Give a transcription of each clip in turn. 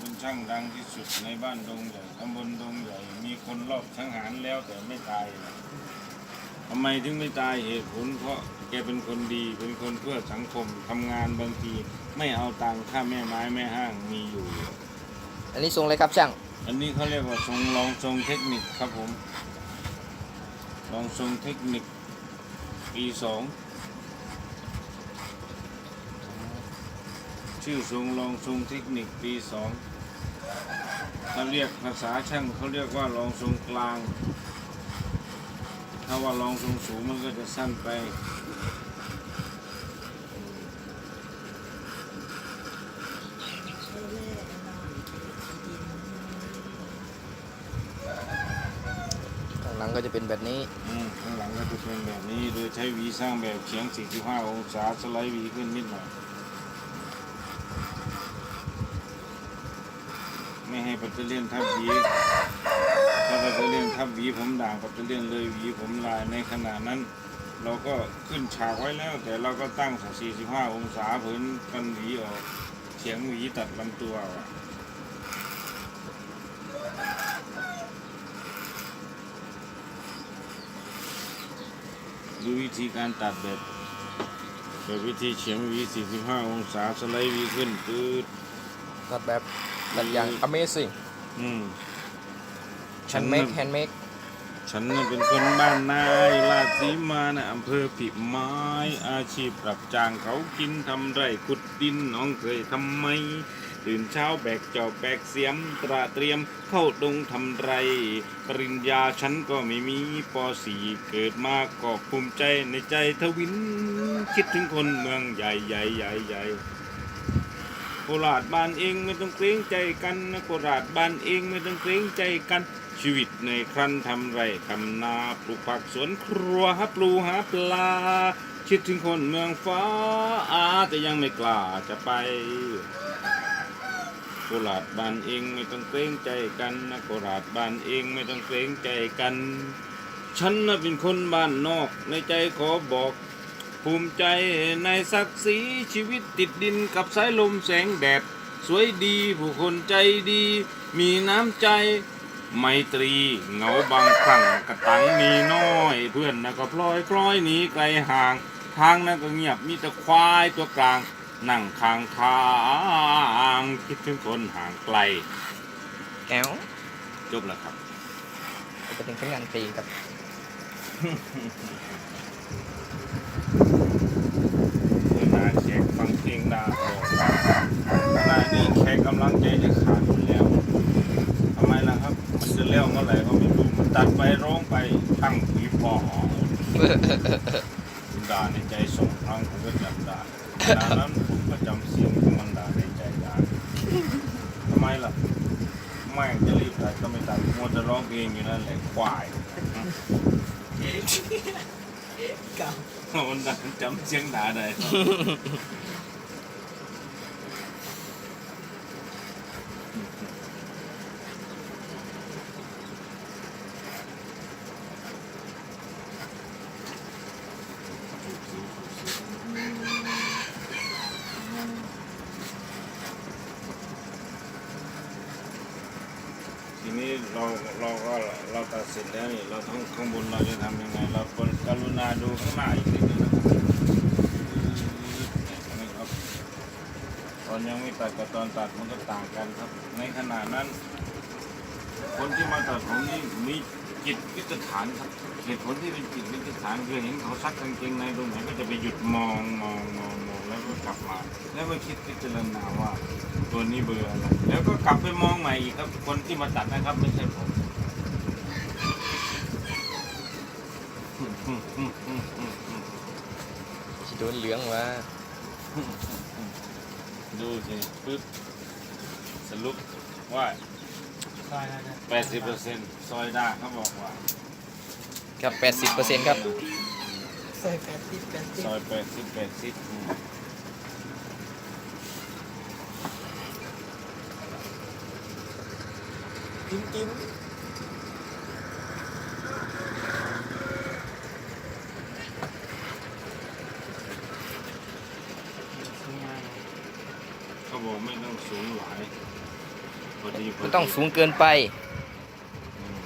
เป็นช่างดังที่สุดในบ้านดงใหญ่ตำบลดงใหญ่ มีคนรอบสังหารแล้วแต่ไม่ตายนะทำไมถึงไม่ตายเหตุผลเพราะแกเป็นคนดี เป็นคนเพื่อสังคมทำงานบางทีไม่เอาตังค่าแม่ไม้แม่ห้างมีอยู่ อันนี้ทรงอะไรครับช่าง อันนี้เขาเรียกว่าทรงลองทรงเทคนิคครับผม ลองทรงเทคนิคปีสอง ชื่อทรงลองทรงเทคนิคปีสองถ้าเรียกภาษาช่างเขาเรียกว่าลองทรงกลาง ถ้าว่าลองทรงสูงมันก็จะสั้นไป ข้างหลังก็จะเป็นแบบนี้ อืมข้างหลังก็จะเป็นแบบนี้ โดยใช้หวีสร้างแบบเฉียง 45 องศาสไลด์หวีขึ้นนิดหน่อย ไม่ให้ปัตเตอร์เลียนทับหวีถ้าปัตเตอร์เลียนทับหวีผมด่างปัตเตอร์เลียนเลยหวีผมลายในขณะนั้น เราก็ขึ้นฉากไว้แล้ว แต่เราก็ตั้งสัก45 องศาผืนกันหวีออกเฉียงหวีตัดลำตัวออกดูวิธีการตัดแบบแบบวิธีเฉียงวี45 องศาสไลด์วีขึ้นปื๊ดตัดแบบ ตัดอย่าง amazing อืม handmade handmade ฉันน่ะเป็นคนบ้านนายราชสีมานะอำเภอผิไม้อาชีพรับจ้างเขากินทำไร่ขุดดินน้องเคยทำไหมตื่นเช้าแบกจอบแบกเสียมตระเตรียมเข้าดงทำไร ปริญญาฉันก็ไม่มีปสี่เกิดมาก็ภูมิใจในใจทวิน คิดถึงคนเมืองใหญ่ใหญ่ใหญ่ใหญ่ โคราชบ้านเองไม่ต้องเกรงใจกันนะโคราชบ้านเองไม่ต้องเกรงใจกันชีวิตในครั้นทำไรทำนาปลูกผักสวนครัวหาปลูหาปลาคิดถึงคนเมืองฟ้าอาแต่ยังไม่กล้าจะไปโคราชบ้านเองไม่ต้องเกรงใจกันนะโคราชบ้านเองไม่ต้องเกรงใจกัน ฉันน่ะเป็นคนบ้านนอกในใจขอบอก ภูมิใจในศักดิ์ศรีชีวิตติดดินกับสายลมแสงแดด สวยดีผู้คนใจดี มีน้ำใจ ไมตรีเหงาบางครั้งกระตังมีน้อย เพื่อนนะก็พลอยพลอยหนีไกลห่าง ทางนั้นก็เงียบมีแต่ควายตัวกลาง นั่งข้างทางคิดถึงคนห่างไกลแอลจบแล้วครับก็จะเป็นผลงานเพลงครับ เวลาแขกฟังเพลงดาบอกขณะนี้แขกกำลังใจจะขาดอยู่แล้วทำไมล่ะครับ มันจะเลี้ยวเมื่อไหร่ก็ไม่รู้มันตัดไปร้องไปตั้งผีปอบด่าในใจสองครั้งผมก็จำได้ดังนั้นผมก็จำเสียงที่มันด่าในใจได้ทำไมล่ะแม่งจะรีบตัดก็ไม่ตัดมัวจะร้องเพลงอยู่นั่นแหละควาย มันดังจำเสียงด่าได้ทีนี้เราเราก็เราตัดเสร็จแล้วนี่เราต้องข้างบนเราจะทำยังไงเรา กรุณาดูข้างหน้าอีกนิดนึงนะครับตอนยังไม่ตัดกับตอนตัดมันก็ต่างกันครับ ในขณะนั้น คนที่มาตัดผมนี่มีจิตวิจฐานครับเหตุผลที่เป็นจิตวิจฐานคือเห็นเขาซักกางเกงในตรงไหนก็จะไปหยุดมองมองมองมองแล้วก็กลับมา แล้วก็คิดพิจารณาว่า ตัวนี้เบอร์อะไรแล้วก็กลับไปมองใหม่อีกครับคนที่มาตัดนะครับไม่ใช่ผม สิโดนเหลืองว่าดูสิปึ๊บสรุปว่า80%ซอยได้เขาบอกว่าครับ80%ครับใส่แปดสิบแปดสิบซอย80 80อืมจิ้มจิ้มเขาบกไม่ต้ องสูงหลายพอดีพอดีไม่ต้องสูงเกินไปอืม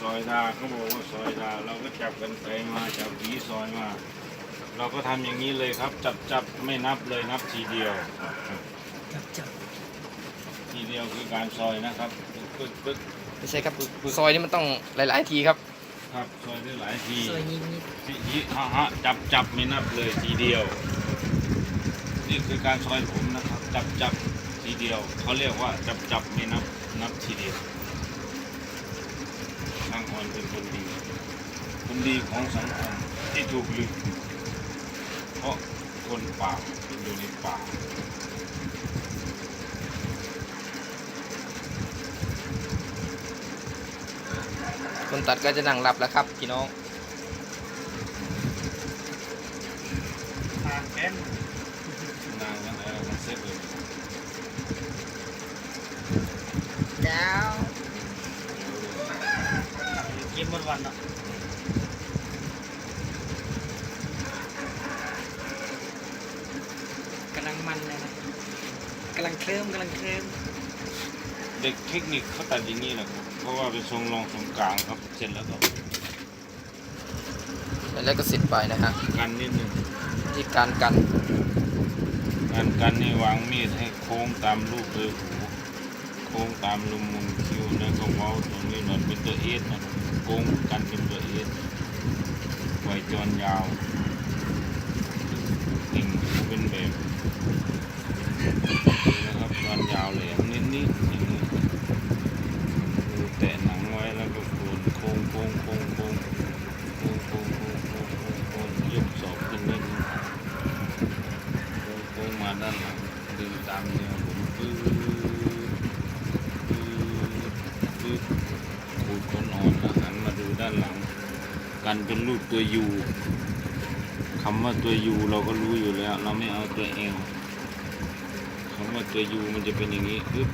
ซอยดาเขาบอกว่าซอยดาเราก็จับกันไปมาจับหวีซอยมา เราก็ทำอย่างนี้เลยครับ จับจับไม่นับเลยนับทีเดียว จับจับทีเดียวคือการซอยนะครับ ปึ๊กปึ๊กไม่ใช่ครับซอยนี่มันต้องหลาย ๆ ทีครับ ครับซอยได้หลายทีซอยนิดนิดทีฮิฮะฮะจับจับไม่นับเลยทีเดียว นี่คือการซอยผมนะครับ จับจับทีเดียวเขาเรียกว่าจับจับไม่นับนับทีเดียวช่างออนเป็นคนดีคนดีของสังคมที่ถูกลืมเพราะคนป่าอยู่ในป่า คนตัดก็จะนั่งหลับแล้วครับพี่น้องทางแอนนางกันอะไรกันเสร็จเลยดาวกินหมดวันอะกำลังมันเลยนะกำลังเคลิ้มกำลังเคลิ้มเด็กเทคนิคเขาตัดอย่างนี้แหละครับ เพราะว่าเป็นทรงรองทรงกลางครับเสร็จแล้วก็แล้วก็เสร็จไปนะฮะกันนิดนึงที่การกันการกันนี่วางมีดให้โค้งตามรูปเลยหูโค้งตามลุมมุมคิ้วแล้วก็เว้าตรงนี้หน่อยเป็นตัวเอสนะโค้งกันเป็นตัวเอสไว้จอนยาวติ่งหูเป็นแบบนี้นะครับจอนยาวแหลม กันเป็นรูปตัวยูคำว่าตัวยูเราก็รู้อยู่แล้ว เราไม่เอาตัวเองคำว่าตัวยูมันจะเป็นอย่างนี้ปึ๊บ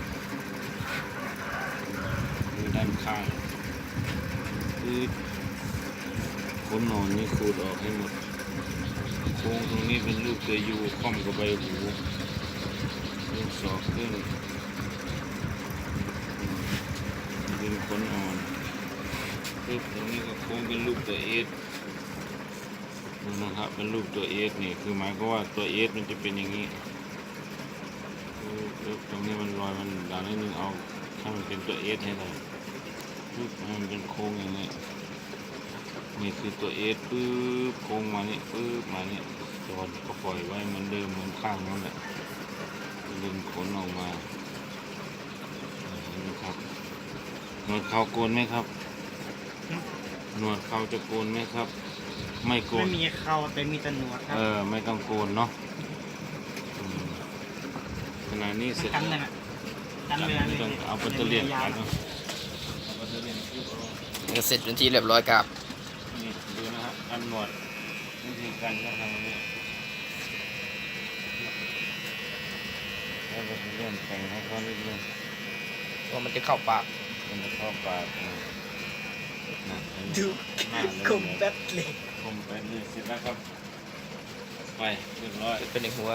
ด้านข้างปึ๊ดขนอ่อนนี่ขูดออกให้หมดโค้งตรงนี้เป็นรูปตัวยูค่อมกับใบหูลูกศอกขึ้นดึงขนอ่อน ปึ๊บตรงนี้ก็โค้งเป็นรูปตัวเอสนะครับเป็นรูปตัวเอสนี่คือหมายก็ว่าตัวเอสมันจะเป็นอย่างนี้ปึ๊บปึ๊บตรงนี้มันรอยมันด่างนิดนึงเอาให้มันเป็นตัวเอสให้ได้ปึ๊บให้มันเป็นโค้งอย่างนี้นี่คือตัวเอสปื๊บโค้งมานี่ปื๊บมานี่จอดก็ปล่อยไว้เหมือนเดิมเหมือนข้างนั่นแหละดึงขนออกมาเห็นไหมครับหนวดเขาโกนไหมครับ หนวดเขาจะโกนไหมครับ ไม่โกไม่น มีเข่าแต่มีแต่หนวดครัเอบอไม่ต้องโกนเนาะอืมขณะนี้เสร็จกันแล้วนะกันเวลาไม่เลยต้องเอาปัตเตอร์เลียนยากัวนเนาะเอาปัตเตอร์เลียนปุ๊บเอาก็เสร็จเป็นที่เรียบร้อยครับ นี่ดูนะครับกันหนวดวิธีการก็ทำแบบนี้แล้วก็เริ่มแต่งให้เขานิดนึงว่ามันจะเข้าปาก มันจะเข้าปากนะนะเห็นไหม ดูหน้าเลยคมแป๊บเลยคมไปเลยเสร็จแล้วครับ ไปเรียบร้อยเป็นหนึ่งหัวอ